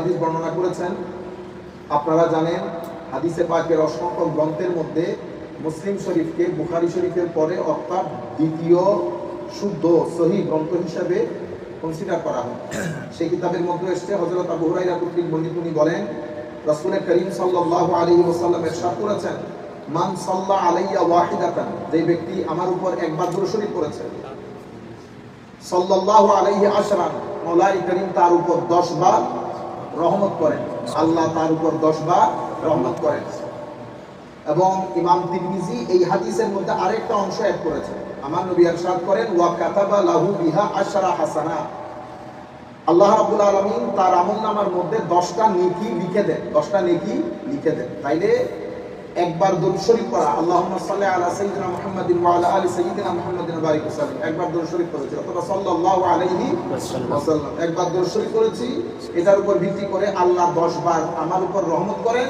হাদিস বর্ণনা করেছেন। আপনারা জানেন, হাদিসে পাকের অসংখ্য গ্রন্থের মধ্যে মুসলিম শরীফকে, বুখারি শরীফের পরে অর্থাৎ দ্বিতীয় শুদ্ধ সহি গ্রন্থ হিসাবে কনসিডার করা হয়। সেই কিতাবের মধ্যে এসছে হজরত আবু হুরাইরা কর্তৃক উনি বলেন রাসূল করিম সাল্লাল্লাহু আলাইহি ওয়াসাল্লাম ইরশাদ করেছেন, মান সাল্লা আলাইয়া ওয়াহিদাতান যে ব্যক্তি আমার উপর একবার দরুদ শরীফ করেছে সাল্লাল্লাহু আলাইহি আশরান মৌলাই করিম তার উপর 10 বার রহমত করেন আল্লাহ তার উপর 10 বার রহমত করেন। এবং ইমাম তিরমিজি এই হাদিসের মধ্যে আরেকটা অংশ অ্যাড করেছে। আমার নবী আরশাদ করেন, ওয়া কাতাবা লাহু বিহা আশরা হাসানা। আল্লাহ রাব্বুল আলামিন তার আমলনামার মধ্যে 10টা নেকি লিখে দেন। 10টা নেকি লিখে দেন। তাইলে একবার দরুদ শরীফ পড়া আল্লাহুম্মা সাল্লি আলা সাইয়্যিদিনা মুহাম্মাদিন ওয়া আলা আলি সাইয়্যিদিনা মুহাম্মাদিন ওয়া বারিক ওয়াসাল্লিম একবার দরুদ শরীফ করেছি অথবা সাল্লাল্লাহু আলাইহি ওয়াসাল্লাম একবার দরুদ শরীফ করেছি এটার উপর ভিত্তি করে আল্লাহ 10 বার আমার উপর রহমত করেন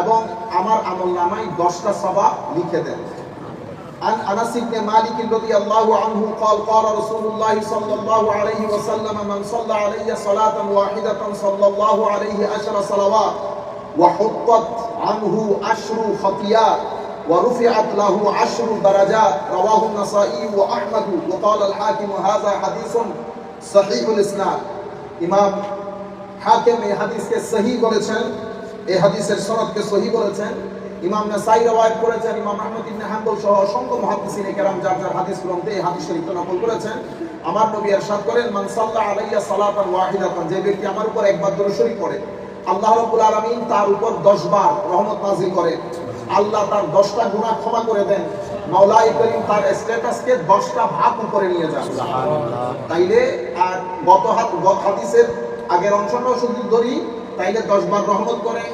এবং আমার আমলনামায় 10টা সওয়াব লিখে দেন عن انس بن مالك رضي الله عنه قال قال رسول الله صلى الله عليه وسلم من صلى علي صلاة واحدة صلى الله عليه عشر صلوات وحطت عنه عشر خطيات ورفعت له عشر درجات رواه النسائي واحمد وقال الحاكم هذا حديث صحيح الاسناد امام হাকিম এই হাদিসকে সহি বলেছেন এই হাদিসের সনদকে সহি বলেছেন ইমাম নাসাই রওয়ায়াত করেছেন ইমাম আহমদ ইবনে হাম্বল সহ অসংখ্য মুহাদ্দিসিন কেরাম যার যার হাদিস গ্রন্থে এই হাদিস শরীফ নকল করেছেন আমার নবী ইরশাদ করেন মান সাল্লা আলাইয়া সালাতান ওয়াহিদাতান যে ব্যক্তি আমার উপর একবার দরুদ শরীফ পড়ে আল্লাহ রাব্বুল আলামিন তার উপর 10 বার রহমত নাযিল করে আল্লাহ তার 10টা গুনাহ ক্ষমা করে দেন। মাওলাই করিম তার স্ট্যাটাসকে 10টা ভাগ উপরে নিয়ে যান। তাইলে আর গত হাত গত হাদিসের আগের অংশটাও শুধু ধরি তাইলে 10 বার রহমত করে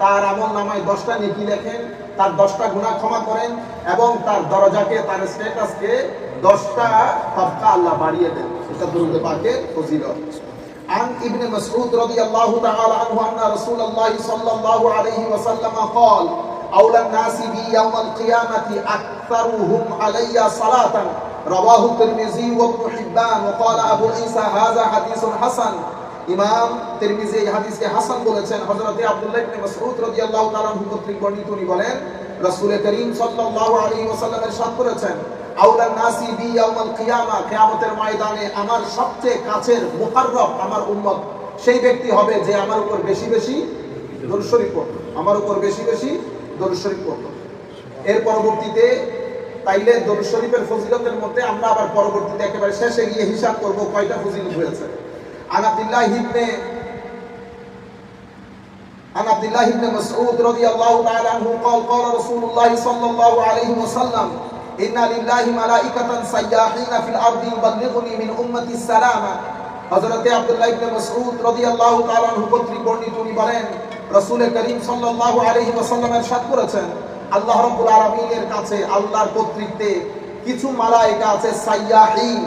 তার আমল নামায় দশটা নেকি লেখেন তার দশটা গুণা ক্ষমা করেন এবং তার দরজাকে তার স্ট্যাটাসকে দশটা তবকা আল্লাহ বাড়িয়ে দেন। এটা দুরুদ পাকে ফজিলত। عن ابن مسعود رضي الله تعالى عنه أن رسول الله صلى الله عليه وسلم قال أولى الناس بي يوم القيامة أكثرهم علي صلاة رواه الترمذي وابن حبان وقال أبو عيسى هذا حديث حسن ইমাম তিরমিজি এই হাদিসকে হাসান বলেছেন হযরতে আব্দুল্লাহ ইবনে মাসউদ রাদিয়াল্লাহু তাআলা আনহু কর্তৃক বর্ণিত উনি বলেন রাসূল করিম সাল্লাল্লাহু আলাইহি ওয়াসাল্লাম এরশাদ করেছেন আউলান নাসি বি ইয়াউমাল কিয়ামা কিয়ামতের ময়দানে আমার সবচেয়ে কাছের মুকাররব আমার উম্মত সেই ব্যক্তি হবে যে আমার উপর বেশি বেশি দরুদ শরীফ পড়ত আমার উপর বেশি বেশি দরুদ শরীফ পড়ত এর পরবর্তীতে তাইলে দরুদ শরীফের ফজিলতের মধ্যে আমরা আবার পরবর্তীতে একেবারে শেষে গিয়ে হিসাব করব কয়টা ফজিলত হয়েছে عن عبد الله بن عن عبد الله بن مسعود رضي الله تعالى عنه قال قال رسول الله صلى الله عليه وسلم إن لله ملائكة سياحين في الأرض يبلغني من أمتي السلام হযরতে আব্দুল্লাহ ইবনে মাসউদ রাদিয়াল্লাহু তাআলা আনহু কর্তৃক বর্ণিত উনি বলেন রাসূল করিম সাল্লাল্লাহু আলাইহি ওয়াসাল্লাম ইরশাদ করেছেন আল্লাহ রাব্বুল আলামিনের কাছে আল্লাহর কর্তৃত্বে কিছু মালায়েকা আছে সাইয়াহিন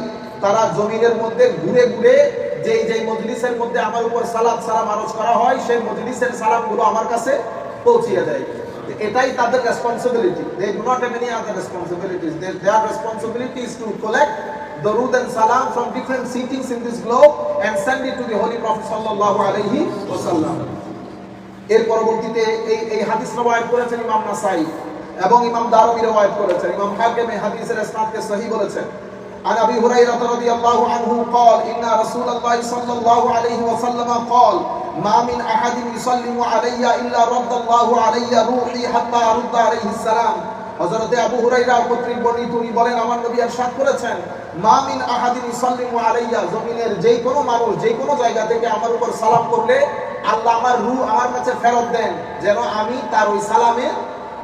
তারা জমিনের মধ্যে ঘুরে ঘুরে যেই যেই মজলিসের মধ্যে আমার উপর সালাদ সালাম আরজ করা হয়, সেই মজলিসের সালামগুলো আমার কাছে পৌঁছিয়ে দেয়। এটাই তাদের responsibility they do not have any other responsibilities they their responsibility is to collect the rood and salam from different seatings in this globe and send it to the holy prophet sallallahu alaihi এর পরবর্তীতে এই এই হাদিস রওয়ায়াত করেছেন ইমাম নাসাই এবং ইমাম দারমি রওয়ায়াত করেছেন। ইমাম হাকিম এই হাদিসের ইসনাদকে সহি বলেছেন। عن ابي هريره رضي الله عنه قال ان رسول الله صلى الله عليه وسلم قال ما من احد يسلم علي الا رد الله علي روحي حتى ارد عليه السلام হযরতে আবু হুরায়রা কর্তৃক বর্ণিত উনি বলেন আমার নবী ارشاد করেছেন মা মিন আহাদিন ইসাল্লিমু আলাইয়া জমিনের যেই কোনো মানুষ যেই কোনো জায়গা থেকে আমার উপর সালাম করলে আল্লাহ আমার রূহ আমার কাছে ফেরত দেন যেন আমি তার ওই সালামে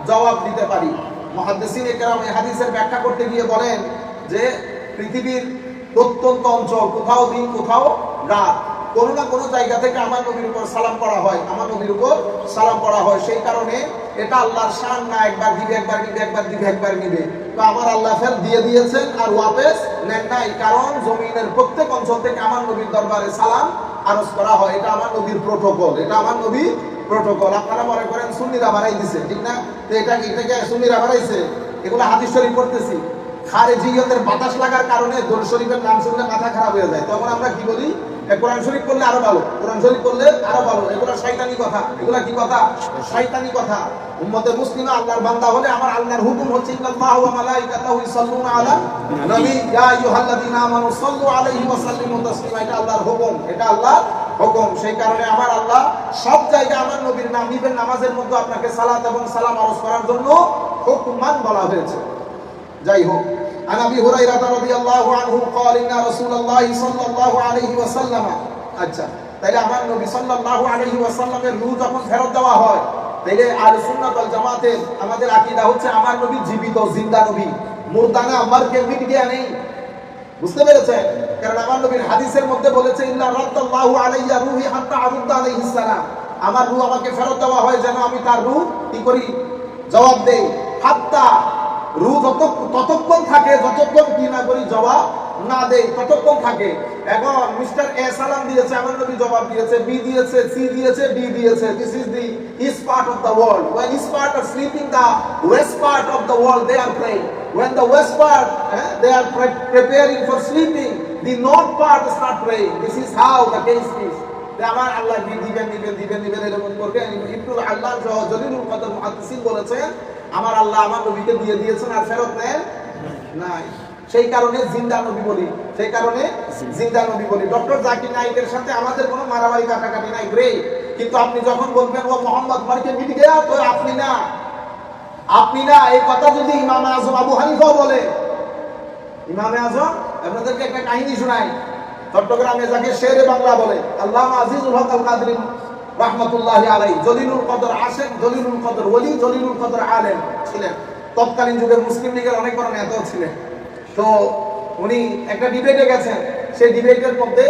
জবাব দিতে পারি মুহাদ্দিসিন একরাম এই হাদিসের ব্যাখ্যা করতে গিয়ে বলেন যে পৃথিবীর প্রত্যন্ত অঞ্চল, কোথাও দিন, কোথাও রাত। কোনো না কোনো জায়গা থেকে আমার নবীর উপর সালাম করা হয়। আমার নবীর উপর সালাম করা হয়। সেই কারণে এটা আল্লাহর শান না, একবার দিবে, একবার নিবে, একবার দিবে, একবার নিবে। তো আমার আল্লাহ ফের দিয়ে দিয়েছেন আর ওয়াপেস নেন নাই, কারণ জমিনের প্রত্যেক অঞ্চল থেকে আমার নবীর দরবারে সালাম আরজ করা হয়। এটা আমার নবীর প্রোটোকল, এটা আমার নবীর প্রোটোকল। আপনারা মনে করেন সুন্নিরা বাড়াই দিছে, ঠিক না? তো এটা এটাকে সুন্নিরা বাড়াইছে এগুলো হাদিস শরীফ করতেছি খারেজিয়তের বাতাস লাগার কারণে দোল শরীফের নাম শুনলে মাথা খারাপ হয়ে যায়। তখন আমরা কি বলি কোরআন শরীফ করলে আরও ভালো। কোরআন শরীফ করলে আরও ভালো। এগুলো শয়তানি কথা। এগুলা কি কথা? শয়তানি কথা। উম্মতে মুসলিমা আল্লাহর বান্দা হলে আমার আল্লাহর হুকুম হচ্ছে, ইন্নাল্লাহু ওয়া মালাইকাতাহু ইউসাল্লুনা আলা নবী। ইয়া আইয়ুহাল্লাযীনা আমানু সাল্লু আলাইহি ওয়া সাল্লিমু তাসলিমা। এটা আল্লাহর হুকুম। এটা আল্লাহ হুকুম। সেই কারণে আমার আল্লাহ সব জায়গায় আমার নবীর নাম নিবেন। নামাজের মধ্যে আপনাকে সালাত এবং সালাম আরজ করার জন্য হুকুমান বলা হয়েছে। যাই হোক عن ابي هريره رضي الله عنه قال ان رسول الله صلى الله عليه وسلم আচ্ছা তাইলে আমার নবী সাল্লাল্লাহু আলাইহি ওয়াসাল্লামের রূহ যখন ফেরত দেওয়া হয় তাইলে আহলে সুন্নাত ওয়াল জামাতের আমাদের আকীদা হচ্ছে আমার নবী জীবিত জিন্দা নবী মুরদানা আমার কে মিট গিয়া নেই বুঝতে পেরেছেন কারণ আমার নবীর হাদিসের মধ্যে বলেছে ইল্লা রাদ্দাল্লাহু আলাইয়া রূহি হাত্তা আরুদ্দা আলাইহিস সালাম আমার রূহ আমাকে ফেরত দেওয়া হয় যেন আমি তার রূহ কি করি জবাব দেই হাত্তা রু যত ততক্ষণ থাকে যতক্ষণ কি না করি জবাব না দেই ততক্ষণ থাকে এখন মিস্টার এ সালাম দিয়েছে আমার নবী জবাব দিয়েছে বি দিয়েছে সি দিয়েছে ডি দিয়েছে this is the east part of the world when east part are sleeping the west part of the world they are praying when the west part eh, they are for sleeping the north part start praying this is how the case is আমার আল্লাহ দি- দিবেন দিবেন দিবেন দিবেন এরকম করবে। ইবনুল আল্লাহ সহ জলিলুল কদর মুহাদ্দিসিন বলেছেন আমার আল্লাহ আমার নবীকে দিয়ে দিয়েছেন আর ফেরত নেন নাই। সেই কারণে জিন্দা নবী বলি, সেই কারণে জিন্দা নবী বলি। ডক্টর জাকির নাইকের সাথে আমাদের কোনো মারামারি কাটাকাটি নাই গ্রে কিন্তু আপনি যখন বলবেন, ও মোহাম্মদ মার্কে মিট গেয়া তো আপনি না। আপনি না, এই কথা যদি ইমাম আজম আবু হানিফাও বলে। ইমামে আজম, আপনাদেরকে একটা কাহিনী শোনাই। চট্টগ্রামে যাকে শেরে বাংলা বলে, আল্লাহ আজিজুল হক আল কাদরি রহমতুল্লাহ আলাই জলিলুল কদর আসেন, জলিলুল কদর ওলি, জলিলুল কদর আলেম ছিলেন। তৎকালীন যুগে মুসলিম লীগের অনেক বড় নেতাও ছিলেন। তো উনি একটা ডিবেটে গেছেন। সেই ডিবেটের মধ্যে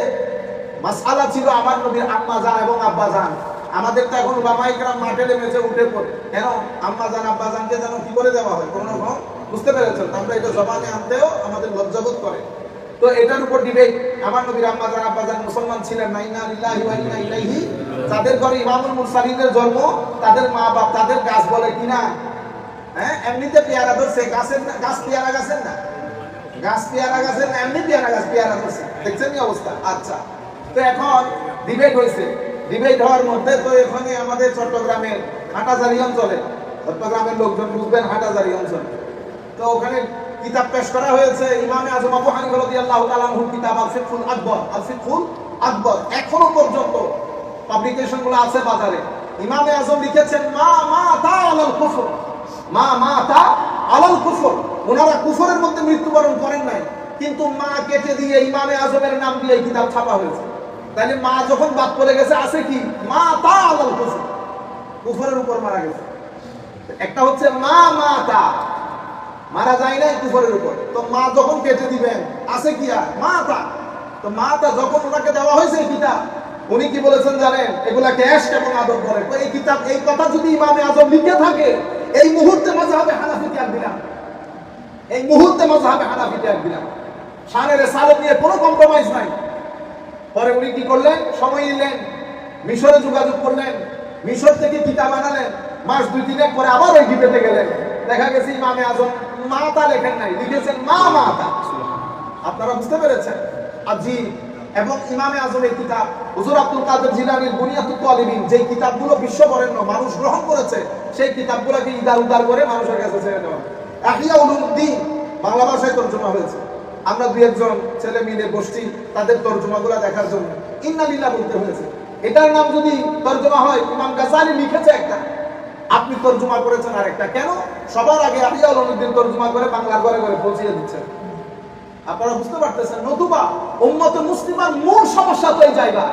মাসালা ছিল আমার নবীর আম্মা জান এবং আব্বা জান। আমাদের তো এখন বাবা বামাইকরাম মাঠে নেমেছে উঠে পড়ে। কেন? আম্মা জান, আব্বা জানকে যেন কি করে দেওয়া হয়? কোনো রকম? বুঝতে পেরেছেন? আমরা এটা জবানে আনতেও আমাদের লজ্জাবোধ করে। তো এটার উপর ডিবেট আমার নবীর আম্মা জান আব্বা জান মুসলমান ছিলেন না। ইন্না লিল্লাহি ওয়া যাদের ঘরে ইমামুল মুরসালিনের জন্ম, তাদের মা বাপ, তাদের গাছ বলে কিনা হ্যাঁ এমনিতে পেয়ারা ধরছে। গাছের গাছ পেয়ারা গাছের না? গাছ পেয়ারা গাছের না, এমনি পেয়ারা গাছ পেয়ারা ধরছে। দেখছেন কি অবস্থা? আচ্ছা। তো এখন ডিবেট হয়েছে। ডিবেট হওয়ার মধ্যে তো এখানে আমাদের চট্টগ্রামের হাটাজারি অঞ্চলে, চট্টগ্রামের লোকজন বুঝবেন হাটাজারি অঞ্চলে। তো ওখানে কিতাব পেশ করা হয়েছে ইমামে আজম আবু হানিফা রাদিয়াল্লাহু তাআলা আনহুর কিতাব আল ফিকহুল আকবর আল ফিকহুল আকবর, এখনও পর্যন্ত পাবলিকেশনগুলো আছে বাজারে। ইমামে আজম লিখেছেন, মা মা তা আলাল কুফর। মা মা তা আলাল কুফর। ওনারা কুফরের মধ্যে মৃত্যুবরণ করেন নাই, কিন্তু মা কেটে দিয়ে ইমামে আজমের নাম দিয়ে এই কিতাব ছাপা হয়েছে। তাহলে মা যখন বাদ পড়ে গেছে, আছে কি? মা তা আলাল কুফর। কুফরের উপর মারা গেছে। একটা হচ্ছে মা মা তা মারা যায় নাই কুফরের উপর। তো মা যখন কেটে দিবেন, আছে কি আর? মা তা তো মা তা যখন ওনাকে দেওয়া হয়েছে কিতাব, উনি কি বলেছেন জানেন? এগুলাকে এশ এবং আদব করে? তো এই কিতাব, এই কথা যদি ইমামে আজম লিখে থাকে, এই মুহূর্তে মাঝহাবে হানাফি ত্যাগ দিলাম। এই মুহূর্তে মাঝহাবে হানাফি ত্যাগ দিলাম। শানের সালের নিয়ে কোনো কম্প্রোমাইজ নাই। পরে উনি কি করলেন? সময় নিলেন, মিশরে যোগাযোগ করলেন, মিশর থেকে কিতাব আনালেন। মাস দুই তিনেক পরে আবার ওই গিপেতে গেলেন। দেখা গেছে ইমামে আজম, মাতা লেখেন নাই, লিখেছেন মা মাতা। আপনারা বুঝতে পেরেছেন? আজি, এবং ইমামে আজমের কিতাব, হুজুর আব্দুল কাদের জিলানির বুনিয়াতুত তালিবিন যে কিতাবগুলো বিশ্ববরেণ্য, মানুষ গ্রহণ করেছে, সেই কিতাবগুলোকে ইদার উদার করে মানুষের কাছে ছেড়ে দেওয়া। আহিয়া উলুদ্দিন বাংলা ভাষায় তর্জমা হয়েছে। আমরা দুই একজন ছেলে মিলে বসছি তাদের তর্জমাগুলো দেখার জন্য ইন্নালিল্লাহ বলতে হয়েছে। এটার নাম যদি তর্জমা হয়, ইমাম গাজালি লিখেছে একটা। আপনি তর্জমা করেছেন আরেকটা। কেন? সবার আগে আহিয়া উলুদ্দিন তর্জমা করে বাংলা ঘরে ঘরে পৌঁছিয়ে দিচ্ছেন। আপনারা বুঝতে পারতেছেন, নতুবা উম্মত মুসলিমার মূল সমস্যা তো এই জায়গা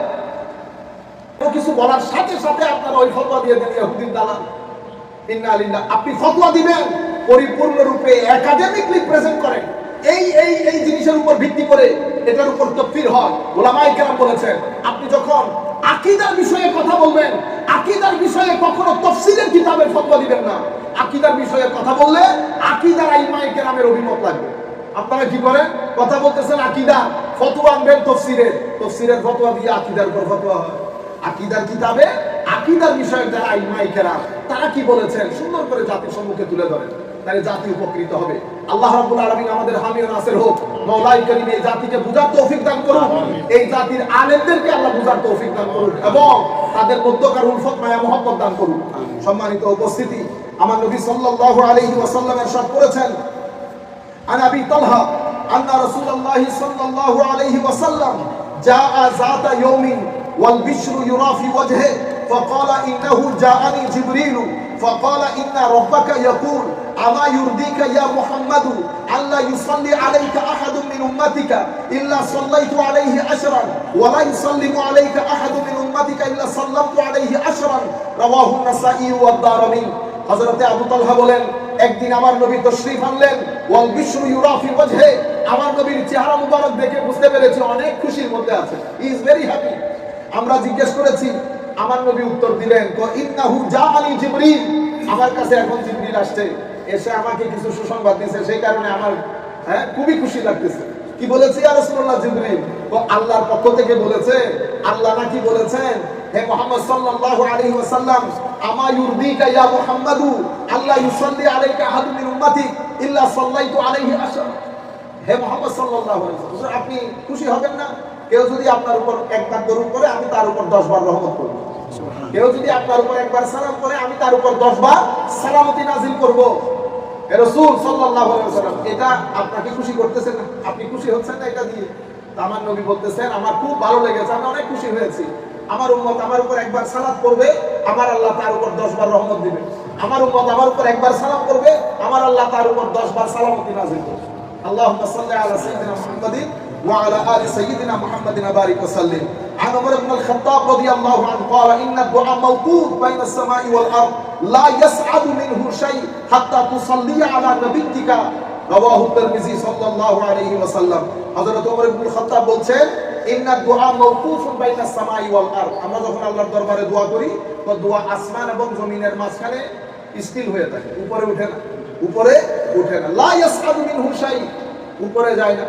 কোনো কিছু বলার সাথে সাথে আপনারা ওই ফতোয়া দিয়ে দেন ইহুদিন দালাল। আপনি ফতোয়া দিবেন পরিপূর্ণ রূপে একাডেমিকলি প্রেজেন্ট করেন। এই এই এই জিনিসের উপর ভিত্তি করে এটার উপর তফসির হয়। ওলামায়ে কেরাম বলেছেন, আপনি যখন আকীদার বিষয়ে কথা বলবেন আকীদার বিষয়ে কখনো তফসিলের কিতাবের ফতোয়া দিবেন না। আকীদার বিষয়ে কথা বললে আকীদার আইমায়ে কেরামের অভিমত লাগবে। আপনারা কি করেন? কথা বলতেছেন আকীদা ফতোয়া আনবেন তফসিরের তফসিরের ফতোয়া দিয়ে আকীদার উপর ফতোয়া হয়। আকীদার কিতাবে আকীদার বিষয়ে যারা আইমাই কেরাম তারা কি বলেছেন? সুন্দর করে জাতির সম্মুখে তুলে ধরেন। তাহলে জাতি উপকৃত হবে। আল্লাহ রাব্বুল আলামিন আমাদের হামি ও নাসির হোক মাওলাই করিম এই জাতিকে বুঝার তৌফিক দান করুন এই জাতির আলেমদেরকে আল্লাহ বুঝার তৌফিক দান করুন এবং তাদের মধ্যকার উলফত মায়া মহব্বত দান করুন সম্মানিত উপস্থিতি আমার নবী সাল্লাল্লাহু আলাইহি ওয়াসাল্লামের সব করেছেন عن ابي طلحه ان رسول الله صلى الله عليه وسلم جاء ذات يوم والبشر يرى في وجهه فقال انه جاءني جبريل فقال ان ربك يقول اما يرضيك يا محمد الا يصلي عليك احد من امتك الا صليت عليه عشرا ولا يسلم عليك احد من امتك সাল্লাল্লাহু আলাইহি রাওয়াহু নাসাঈ ওয়া আবু তালহা বলেন, একদিন আমার নবী তশরীফ আনলেন, ওয়াল ইউরাফি ওয়াজহে। আমার নবীর চেহারা মুবারক দেখে বুঝতে পেরেছি অনেক খুশির মধ্যে আছে। ইজ ভেরি হ্যাপি আমরা জিজ্ঞেস করেছি, আমার নবী উত্তর দিলেন ইন্নাহু জিবরিল। আমার কাছে এখন জিবরিল আসছে। এসে আমাকে কিছু সুসংবাদ দিয়েছে, সেই কারণে আমার হ্যাঁ খুবই খুশি লাগতেছে। কি বলেছে আর রাসূলুল্লাহ জিবরিল? ও আল্লাহর পক্ষ থেকে বলেছে, আল্লাহ নাকি বলেছেন হে মোহাম্মদ সাল্লাল্লাহু আলাইহি ওয়াসাল্লাম আমা ইউরদিকা ইয়া মুহাম্মাদু আল্লাহ ইউসাল্লি আলাইকা আহাদু মিন উম্মতি ইল্লা সাল্লাইতু আলাইহি আশরা হে মোহাম্মদ সাল্লাল্লাহু আলাইহি ওয়াসাল্লাম আপনি খুশি হবেন না? কেউ যদি আপনার উপর একবার দরুদ করে আমি তার উপর 10 বার রহমত করব। কেউ যদি আপনার উপর একবার সালাম করে আমি তার উপর 10 বার সালামতি নাজিল করব। হে রাসূল সাল্লাল্লাহু আলাইহি ওয়াসাল্লাম এটা আপনাকে খুশি করতেছেন আপনি খুশি হচ্ছেন না এটা দিয়ে? আমার নবী বলতেছেন আমার খুব ভালো লেগেছে আমি অনেক খুশি হয়েছি। আমার উম্মত আমার উপর একবার সালাত করবে আমার আল্লাহ তার উপর 10 বার রহমত দিবে আমার উম্মত আমার উপর একবার সালাম করবে আমার আল্লাহ তার উপর 10 বার সালামতি নাযিল করবে আল্লাহুম্মা সাল্লি আলা সাইয়্যিদিনা মুহাম্মাদিন ওয়া আলা আলি সাইয়্যিদিনা মুহাম্মাদিন বারিক ওয়া সাল্লিম عن عمر بن الخطاب رضي الله عنه قال إن الدعاء موقوف بين السماء والأرض لا يسعد منه شيء حتى تصلي على نبيك رواه الترمذي صلى الله عليه وسلم হযরত ওমর ইবনে খাত্তাব বলছেন ইন্না দুআ মাওকুফুন বাইনাস সামাই ওয়াল আরদ আমরা যখন আল্লাহর দরবারে দোয়া করি তো দোয়া আসমান এবং জমিনের মাঝখানে স্থির হয়ে থাকে উপরে ওঠে না উপরে ওঠে না লা ইয়াসআদু মিনহু শাই উপরে যায় না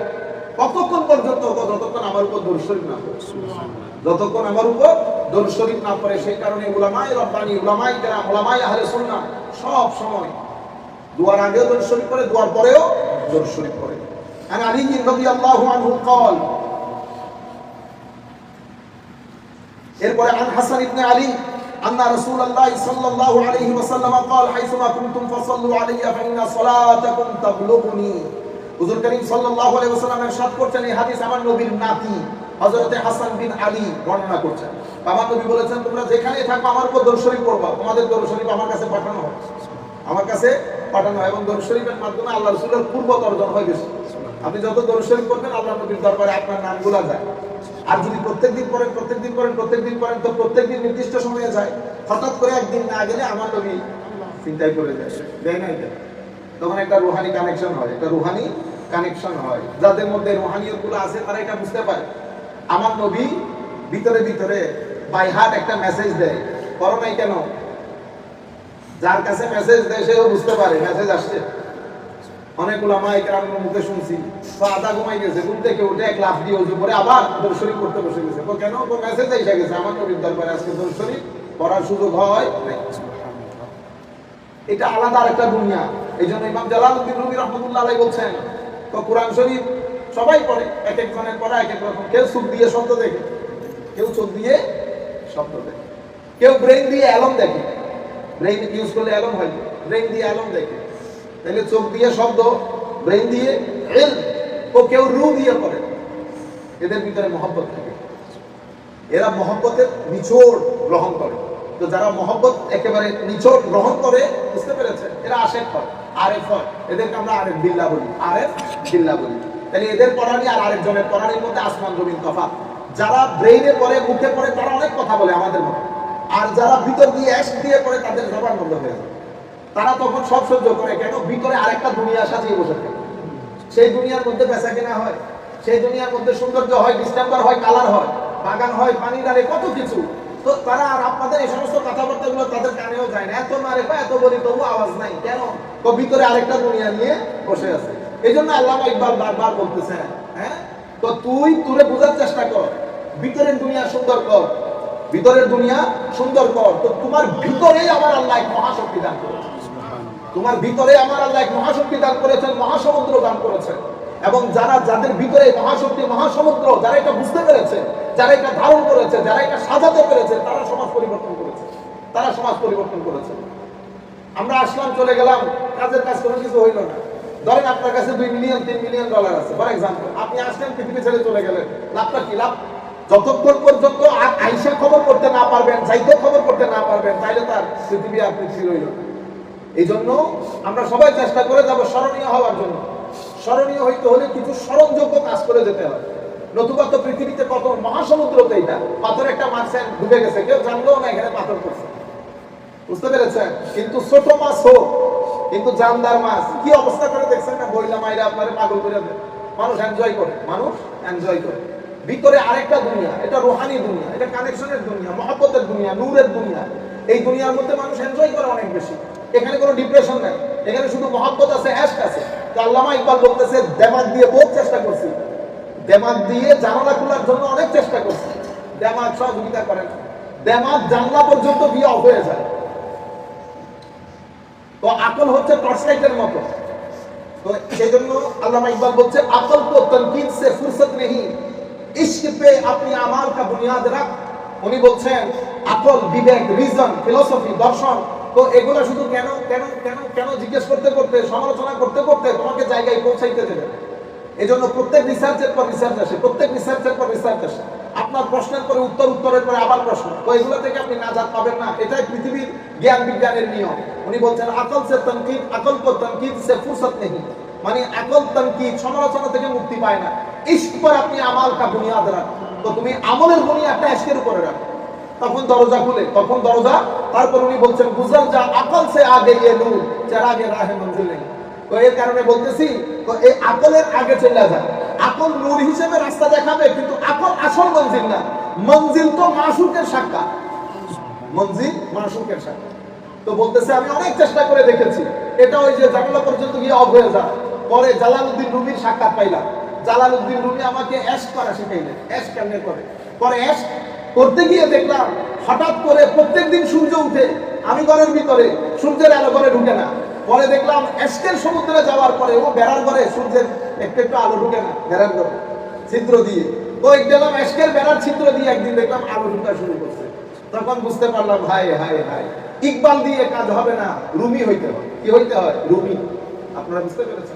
কতক্ষণ পর্যন্ত যতক্ষণ আমার উপর দরুদ শরীফ না পড়ে যতক্ষণ আমার উপর দরুদ শরীফ না পড়ে সেই কারণে উলামায়ে রব্বানি উলামায়ে কেরাম উলামায়ে আহলে সুন্নাহ সব সময় দোয়ার আগেও দরুদ শরীফ পড়ে দোয়ার পরেও দরুদ শরীফ পড়ে عن علي رضي الله عنه قال এরপরে আন হাসান ইবনে আলী أن رسول الله صلى الله عليه وسلم قال حيثما كنتم فصلوا علي فإن صلاتكم تبلغني হুজুর করিম সাল্লাল্লাহু আলাইহি ওয়াসাল্লাম ارشاد করছেন এই হাদিস আমার নবীর নাতি হযরতে হাসান বিন আলী বর্ণনা করছেন আমার নবী বলেছেন তোমরা যেখানেই থাকো আমার উপর দরুদ শরীফ পড়বা তোমাদের দরুদ শরীফ আমার কাছে পাঠানো হয় আমার কাছে পাঠানো হয় এবং দরুদ শরীফের মাধ্যমে আল্লাহ রাসূলের পূর্ব অর্জন হয় বেশি আপনি যত দর্শন করবেন, আল্লাহ নবীর দরবারে আপনার নাম নামগুলো যায়। আর যদি প্রত্যেক প্রত্যেকদিন করেন প্রত্যেকদিন করেন প্রত্যেকদিন করেন তো প্রত্যেকদিন নির্দিষ্ট সময়ে যায়। হঠাৎ করে একদিন না গেলে আমার নবী চিন্তাই করে যায়। দেয় না এটা? তখন একটা রুহানি কানেকশন হয়, একটা রুহানি কানেকশন হয়। যাদের মধ্যে রুহানিয়তগুলো আছে, তারা এটা বুঝতে পারে। আমার নবী ভিতরে ভিতরে বাই হার্ট একটা মেসেজ দেয়। করো নাই কেন? যার কাছে মেসেজ দেয়, সেও বুঝতে পারে মেসেজ আসছে। অনেক ওলামাই কেরামের মুখে শুনছি আধা ঘুমাই গেছে, ঘুম থেকে উঠে এক লাফ দিয়ে উজু করে আবার দর্শরী করতে বসে গেছে। কেন? তো মেসেজ এসে গেছে আমার নবীর দরবারে, আজকে দর্শরী পড়ার সুযোগ হয় এটা আলাদা আরেকটা দুনিয়া। এই জন্য ইমাম জালালউদ্দিন রুমি রহমতুল্লাহ বলছেন তো কোরআন শরীফ সবাই পড়ে, এক একজনের পড়া, এক এক রকম। কেউ চোখ দিয়ে শব্দ দেখে, কেউ চোখ দিয়ে শব্দ দেখে। কেউ ব্রেন দিয়ে অ্যালম দেখে। ব্রেন ইউজ করলে অ্যালম হয় ব্রেন দিয়ে অ্যালম দেখে। তাহলে চোখ দিয়ে শব্দ ব্রেন দিয়ে এল, ও কেউ রু দিয়ে করে এদের ভিতরে মহব্বত থাকে। এরা মহব্বতের নিচোড় গ্রহণ করে। তো যারা মহব্বত একেবারে নিচোড় গ্রহণ করে, বুঝতে পেরেছেন? এরা আশেক হয়। আরেফ হয়। এদেরকে আমরা আরেফ বিল্লা বলি। আরেফ বিল্লা বলি। তাহলে এদের পড়ানি আর আরেকজনের পড়ানির মধ্যে আসমান, জমিন, তফাৎ। যারা ব্রেইনে পড়ে, মুখে পড়ে, তারা অনেক কথা বলে আমাদের মতো। আর যারা ভিতর দিয়ে অ্যাশ দিয়ে পড়ে, তাদের জবান বন্ধ হয়ে যায়। তারা তখন সব সহ্য করে, কেন? ভিতরে আরেকটা দুনিয়া সাজিয়ে বসে থাকে। সেই দুনিয়ার মধ্যে বেচা কেনা হয়, সেই দুনিয়ার মধ্যে সৌন্দর্য হয় ডিস্টেম্বার হয় কালার হয়, বাগান হয়, পানি ডালে কত কিছু। তো তারা আর আপনাদের এই সমস্ত কথাবার্তা গুলো তাদের কানেও যায় না। এত মারে বা এত বলি, তবু আওয়াজ নাই। কেন? তো ভিতরে আরেকটা দুনিয়া নিয়ে বসে আছে। এই জন্য আল্লাহ ইকবাল বারবার বলতেছে হ্যাঁ? তো তুই তুলে বোঝার চেষ্টা কর। ভিতরের দুনিয়া সুন্দর কর। ভিতরের দুনিয়া সুন্দর কর। তো তোমার ভিতরেই আমার আল্লাহ মহাশক্তি দান করেছে তোমার ভিতরে আমার আল্লাহ এক মহাশক্তি দান করেছেন, মহাসমুদ্র দান করেছেন। এবং যারা যাদের ভিতরে মহাশক্তি, মহাসমুদ্র, যারা এটা বুঝতে পেরেছে, যারা এটা ধারণ করেছে, যারা এটা সাজাতে পেরেছে, তারা সমাজ পরিবর্তন করেছে। তারা সমাজ পরিবর্তন করেছে। আমরা আসলাম, চলে গেলাম, কাজের কাজ কোনো কিছু হইল না। ধরেন আপনার কাছে দুই মিলিয়ন তিন মিলিয়ন ডলার আছে। ফর এক্সাম্পল আপনি আসলেন, পৃথিবী ছেড়ে চলে গেলেন। লাভটা কি লাভ? যতক্ষণ পর্যন্ত আ- আইসা খবর করতে না পারবেন যাইতে খবর করতে না পারবেন, তাইলে তার পৃথিবী আর পৃথিবী রইল না। এই জন্য আমরা সবাই চেষ্টা করে যাব স্মরণীয় হওয়ার জন্য। স্মরণীয় হইতে হলে কিছু স্মরণযোগ্য কাজ করে যেতে হবে। নতুবা তো পৃথিবীতে কত মহাসমুদ্রতে এটা পাথর একটা মারছেন ডুবে গেছে। কেউ জানলেও না এখানে পাথর করছে বুঝতে পেরেছেন? কিন্তু ছোট মাছ হোক, কিন্তু জানদার মাছ, কি অবস্থা করে দেখছেন না বইলা মাইরা আপনারে পাগল করে দেয় মানুষ এনজয় করে, মানুষ এনজয় করে। ভিতরে আরেকটা দুনিয়া, এটা রোহানি দুনিয়া, এটা কানেকশনের দুনিয়া, মহব্বতের দুনিয়া, নূরের দুনিয়া। এই দুনিয়ার মধ্যে মানুষ এনজয় করে অনেক বেশি। এখানে কোনো ডিপ্রেশন নাই। এখানে শুধু মহাব্বত আছে অ্যাস্ট আছে। তো আল্লামা ইকবাল বলতেছে, দেমাক দিয়ে বহু চেষ্টা করছি। দেমাক দিয়ে জানালা খোলার জন্য অনেক চেষ্টা করছি। দেমাক সহযোগিতা করেন না। দেমাক জানলা পর্যন্ত বিয়ে অফ হয়ে যায়। তো আকল হচ্ছে টর্চলাইটের মতো। তো সেই জন্য আল্লামা ইকবাল বলছে, আকল তো তনকিদ সে ফুরসত নেই ইশক আপনি আমার কা বুনিয়াদ রাখ। উনি বলছেন, আকল, বিবেক রিজন ফিলোসফি দর্শন তো এগুলো শুধু কেন কেন কেন কেন জিজ্ঞেস করতে করতে, সমালোচনা করতে করতে তোমাকে জায়গায় পৌঁছাইতে দেবে এই জন্য প্রত্যেক রিসার্চের পর রিসার্চ আসে, প্রত্যেক রিসার্চের পর রিসার্চ আসে। আপনার প্রশ্নের পরে উত্তর, উত্তরের পরে আবার প্রশ্ন। তো এগুলো থেকে আপনি নাজাত পাবেন না। এটাই পৃথিবীর জ্ঞান বিজ্ঞানের নিয়ম। উনি বলছেন, আকল সে তনকিদ, আকল কো তনকিদ সে ফুরসত নেই মানে আকল তনকিদ সমালোচনা থেকে মুক্তি পায় না। ইস্ক পর আপনি আমাল কা বুনিয়াদ রাখ তো তুমি আমলের বুনিয়াদটা ইস্কের উপরে রাখো। তখন দরজা খুলে, তখন দরজা, তারপর উনি বলছেন গুজর যা আকল, সে আগে ইয়ে নূর যার আগে রাহে মঞ্জিল নেই। তো এর কারণে বলতেছি, তো এই আকলের আগে চলে যায় আকল নূর হিসেবে রাস্তা দেখাবে, কিন্তু আকল আসল মঞ্জিল না। মঞ্জিল তো মাসুকের সাক্ষাৎ মঞ্জিল মাসুকের সাক্ষাৎ তো বলতেছে, আমি অনেক চেষ্টা করে দেখেছি। এটা ওই যে জানালা পর্যন্ত গিয়ে অফ হয়ে যায়। পরে জালালউদ্দিন রুমির সাক্ষাৎ পাইলাম। জালালউদ্দিন রুমি আমাকে অ্যাশ করা শিখাইলেন। অ্যাশ কেমনে করে? পরে অ্যাশ করতে গিয়ে দেখলাম, হঠাৎ করে প্রত্যেকদিন সূর্য উঠে, আমি ঘরের ভিতরে, সূর্যের আলো ঘরে ঢুকে না। পরে দেখলাম এস্টের সমুদ্রে যাওয়ার পরে, ও বেড়ার ঘরে সূর্যের একটু একটু আলো ঢুকে না, বেড়ার ঘরে, ছিদ্র দিয়ে। তো গেলাম এস্টের বেড়ার ছিদ্র দিয়ে একদিন দেখলাম আলো ঢুকা শুরু করছে। তখন বুঝতে পারলাম, হায় হায় হায়। ইকবাল দিয়ে কাজ হবে না, রুমি হইতে হয় কি হইতে হয়? রুমি। আপনারা বুঝতে পেরেছেন?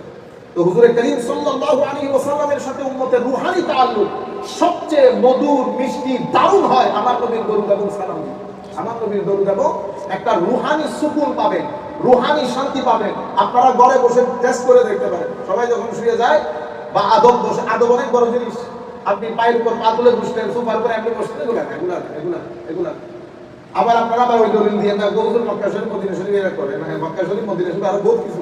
তো হুজুরে করিম সাল্লাল্লাহু আলাইহি ওয়াসাল্লামের সাথে উম্মতের রূহানি তাআল্লুক সবচেয়ে মধুর, মিষ্টি, দারুণ হয় আমার নবীর দরুদ এবং সালাম আমার নবীর দরুদ এবং একটা রূহানি সুকুন পাবেন, রুহানি শান্তি পাবেন। আপনারা ঘরে বসে টেস্ট করে দেখতে পারেন। সবাই যখন শুয়ে যায়, বা আদব বসে আদব অনেক বড় জিনিস। আপনি পায়ের উপর পা তুলে বসলেন, সোফার উপর এমনি বসলেন, এগুলা এগুলা এগুলা এগুলা আবার আপনারা আবার ওই দলিল দিয়ে না গৌসুল মক্কা শরীফ, মদিনা শরীফ এরা করে। না মক্কা শরীফ, মদিনা শরীফ আরও বহুত কিছু।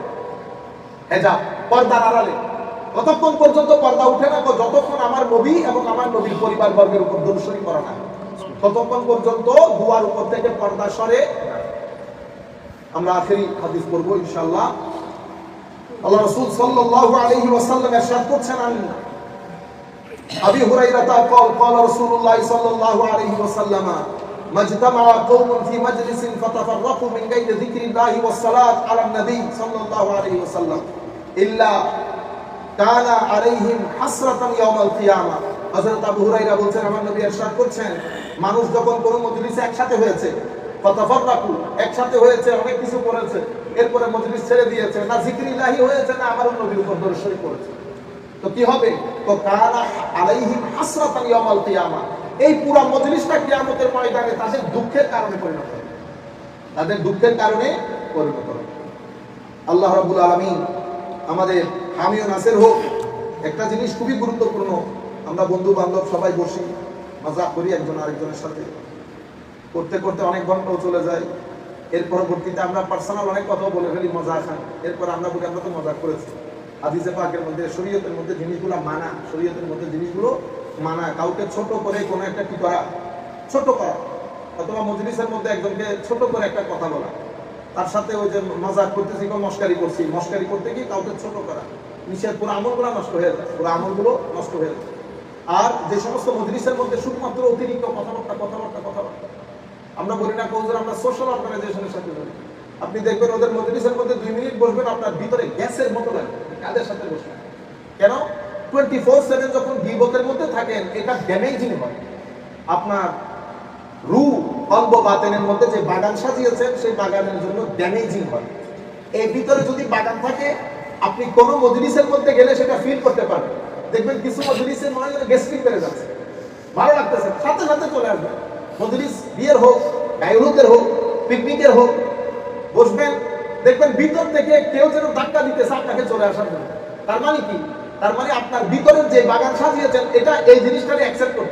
হেজাব পর্দার আড়ালে কতক্ষণ পর্যন্ত পর্দা উঠে না গো? যতক্ষণ আমার নবী এবং আমার নবীর পরিবার বর্গের উপর দর্শনী করা না হয়। ততক্ষণ পর্যন্ত দুয়ার উপর থেকে পর্দা সরে না। আমরা আখেরি হাদিস পড়বো ইনশাআল্লাহ আল্লাহ রাসূল সাল্লাল্লাহু আলাইহি ওয়াসাল্লাম ارشاد করছেন আমি أبي هريرة قال قال رسول الله صلى الله عليه وسلم ما اجتمع قوم في مجلس فتفرقوا من غير ذكر الله والصلاة على النبي صلى الله عليه وسلم إلا كان عليهم حسرة يوم القيامة হযরত আবু হুরাইরা বলছেন আমার নবী ارشاد করছেন মানুষ যখন কোন মজলিসে একসাথে হয়েছে ফাতাফাররাকু একসাথে হয়েছে অনেক কিছু করেছে এরপরে মজলিস ছেড়ে দিয়েছে না জিকরিল্লাহি হয়েছে না আমার নবীর উপর দর্শনী করেছে তো কি হবে তো কানা আলাইহিম হাসরাতান ইয়াউমাল কিয়ামা এই পুরো মজলিসটা কিয়ামতের ময়দানে তাদের দুঃখের কারণে পরিণত হবে তাদের দুঃখের কারণে পরিণত হবে আল্লাহ রাব্বুল আলামিন আমাদের হামিও নাসের হোক, একটা জিনিস খুবই গুরুত্বপূর্ণ, আমরা বন্ধু বান্ধব সবাই বসি, মজা করি একজন আরেকজনের সাথে। করতে করতে অনেক ঘন্টাও চলে যায়। এর পরবর্তীতে আমরা পার্সোনাল অনেক কথা বলে ফেলি, মজা খান। এরপর আমরা বলি, আমরা তো মজা করেছি। হাদিসে পাকের মধ্যে, শরীয়তের মধ্যে জিনিসগুলো মানা, শরীয়তের মধ্যে জিনিসগুলো মানা। কাউকে ছোট করে কোনো একটা কি করা? ছোট করা। অথবা মজলিসের মধ্যে একজনকে ছোট করে একটা কথা বলা। তার সাথে ওই যে মজাক করতেছি মস্কারি করছি। মস্কারি করতে গিয়ে কাউকে ছোট করা। নিষেধ পুরো আমলগুলো নষ্ট হয়ে যায়। পুরো আমলগুলো নষ্ট হয়ে যায়। আর যে সমস্ত মজলিসের মধ্যে শুধুমাত্র অতিরিক্ত কথাবার্তা কথাবার্তা কথাবার্তা। আমরা বলি না কৌজোর আমরা সোশ্যাল অর্গানাইজেশনের সাথে বলি। আপনি দেখবেন ওদের মজলিসের মধ্যে দুই মিনিট বসবেন, আপনার ভিতরে গ্যাসের মতো লাগে কাদের সাথে বসবেন? কেন? টোয়েন্টি ফোর সেভেন যখন বিপদের মধ্যে থাকেন, এটা ড্যামেজিং হয়। আপনার রু কল্প বাতেনের মধ্যে যে বাগান সাজিয়েছেন, সেই বাগানের জন্য ড্যামেজিং হয়। এর ভিতরে যদি বাগান থাকে, আপনি কোনো মজলিসের মধ্যে গেলে সেটা ফিল করতে পারবেন। দেখবেন কিছু মজলিসে মনে হয় গেস্টিং বেড়ে যাচ্ছে। ভালো লাগতেছে, সাথে সাথে চলে আসবে। মজলিস বিয়ের হোক গায়রুদের হোক পিকনিকের হোক, বসবেন, দেখবেন ভিতর থেকে কেউ যেন ধাক্কা দিতেছে আপনাকে চলে আসার জন্য। তার মানে কি? তার মানে আপনার ভিতরের যে বাগান সাজিয়েছেন, এটা এই জিনিসটাকে অ্যাকসেপ্ট করতে